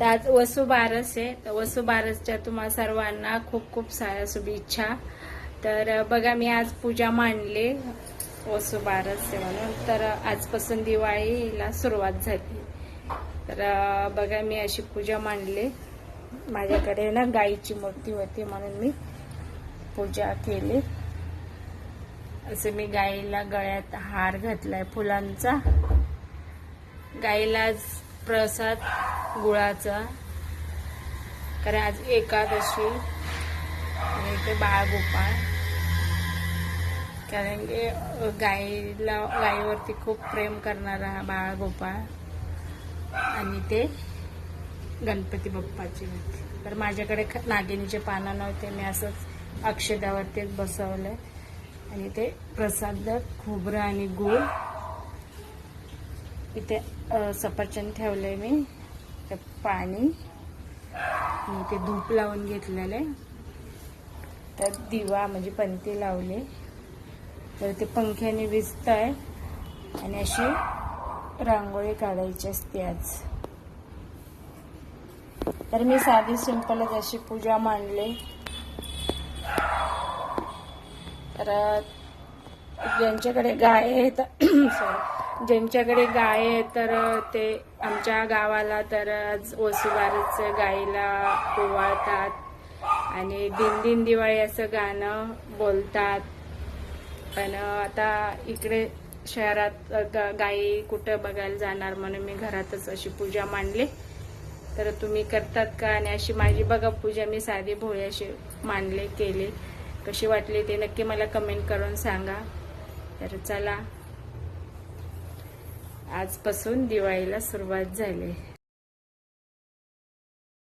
तर आज वसुबारस आहे. तर वसुबारसच्या तुम्हा सर्वांना खूप खूप साऱ्या शुभेच्छा. तर बघा मी आज पूजा मांडली. वसुबारस आहे म्हणून. तर आजपासून दिवाळीला सुरुवात झाली. तर बघा मी अशी पूजा मांडली. माझ्याकडे ना गाईची मूर्ती होती म्हणून मी पूजा केली. असं मी गाईला गळ्यात हार घातलाय फुलांचा. गाईला आज प्रसाद गुळाचा. कारण आज एकादशी आणि ते बाळगोपाळ कारण की गाईला गाईवरती खूप प्रेम करणारा हा बाळगोपाळ आणि ते गणपती बाप्पाची होती तर माझ्याकडे नागिनीचे पानं नव्हते. मी असंच अक्षदावरतीच बसवलं आणि ते प्रसाद खोबरं आणि गूळ इथे सफरचंद ठेवलं आहे मी. आता पाणी मी ते धूप लावून घेतलेलं आहे. तर दिवा म्हणजे पंती लावले. तर ते पंख्याने विजत आहे आणि अशी रांगोळी काढायची असते आज. तर मी साधी सिंपलच अशी पूजा मांडली. तर ज्यांच्याकडे गाय आहे तर सॉरी ज्यांच्याकडे गाय आहे तर ते आमच्या गावाला तर आज वसुबारच गाईला ओवाळतात आणि दिन दिन दिवाळी असं गाणं बोलतात. पण आता इकडे शहरात ग- गाई कुठं बघायला जाणार म्हणून मी घरातच अशी पूजा मांडली. तर तुम्ही करतात का? आणि अशी माझी बघा पूजा मी साधी भोळी अशी मांडले केली. कशी वाटली ते नक्की मला कमेंट करून सांगा. तर चला. आजपासून दिवाळीला सुरुवात झाली